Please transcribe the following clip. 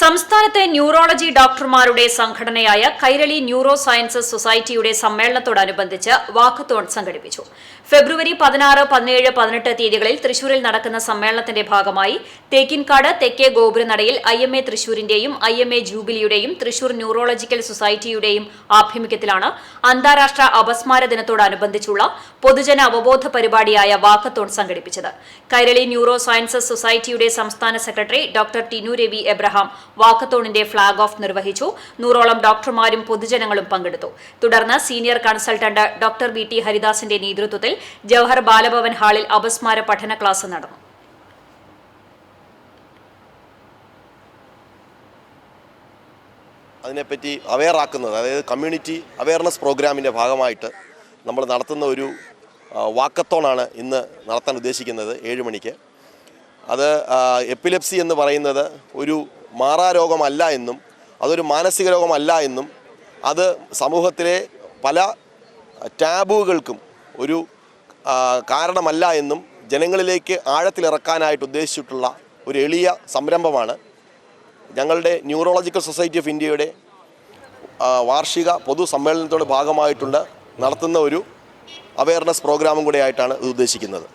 സംസ്ഥാനത്തെ ന്യൂറോളജി ഡോക്ടർമാരുടെ സംഘടനയായ കൈരളി ന്യൂറോ സയൻസസ് സൊസൈറ്റിയുടെ സമ്മേളനത്തോടനുബന്ധിച്ച് വാക്കത്തോൺ സംഘടിപ്പിച്ചു. ഫെബ്രുവരി പതിനാറ് പതിനേഴ് പതിനെട്ട് തീയതികളിൽ തൃശൂരിൽ നടക്കുന്ന സമ്മേളനത്തിന്റെ ഭാഗമായി തേക്കിൻകാട് തെക്കേ ഗോപുരനടയിൽ ഐ എം എ തൃശൂരിന്റെയും ഐ എം എ ജൂബിലിയുടെയും തൃശൂർ ന്യൂറോളജിക്കൽ സൊസൈറ്റിയുടെയും ആഭിമുഖ്യത്തിലാണ് അന്താരാഷ്ട്ര അപസ്മാര ദിനത്തോടനുബന്ധിച്ചുള്ള പൊതുജന അവബോധ പരിപാടിയായ വാക്കത്തോൺ സംഘടിപ്പിച്ചത്. കൈരളി ന്യൂറോ സയൻസസ് സൊസൈറ്റിയുടെ സംസ്ഥാന സെക്രട്ടറി ഡോക്ടർ ടിനു രവി എബ്രഹാം വാക്കത്തോണിന്റെ ഫ്ളാഗ് ഓഫ് നിർവഹിച്ചു. നൂറോളം ഡോക്ടർമാരും പൊതുജനങ്ങളും പങ്കെടുത്തു. തുടർന്ന് senior consultant doctor V T ഹരിദാസിന്റെ നേതൃത്വത്തിൽ ജവഹർ ബാലഭവൻ ഹാളിൽ അപസ്മാര പഠന ക്ലാസ് നടന്നു. അതിനെപ്പറ്റി അവെയറാക്കുന്നത് അതായത് കമ്മ്യൂണിറ്റി അവെയർനെസ് പ്രോഗ്രാമിന്റെ ഭാഗമായിട്ട് നമ്മൾ നടത്തുന്ന ഒരു വാക്കത്തോണാണ് ഇന്ന് നടത്താൻ ഉദ്ദേശിക്കുന്നത് ഏഴ് മണിക്ക്. അത് എപ്പിലെപ്സി എന്ന് പറയുന്നത് ഒരു മാറാരോഗമല്ല എന്നും അതൊരു മാനസിക രോഗമല്ല എന്നും അത് സമൂഹത്തിലെ പല ടാബുകൾക്കും ഒരു കാരണമല്ല എന്നും ജനങ്ങളിലേക്ക് ആഴത്തിലിറക്കാനായിട്ട് ഉദ്ദേശിച്ചിട്ടുള്ള ഒരു എളിയ സംരംഭമാണ്. ഞങ്ങളുടെ ന്യൂറോളജിക്കൽ സൊസൈറ്റി ഓഫ് ഇന്ത്യയുടെ വാർഷിക പൊതുസമ്മേളനത്തോട് ഭാഗമായിട്ടുള്ള നടത്തുന്ന ഒരു അവയർനെസ് പ്രോഗ്രാമും കൂടെ ആയിട്ടാണ് ഇത് ഉദ്ദേശിക്കുന്നത്.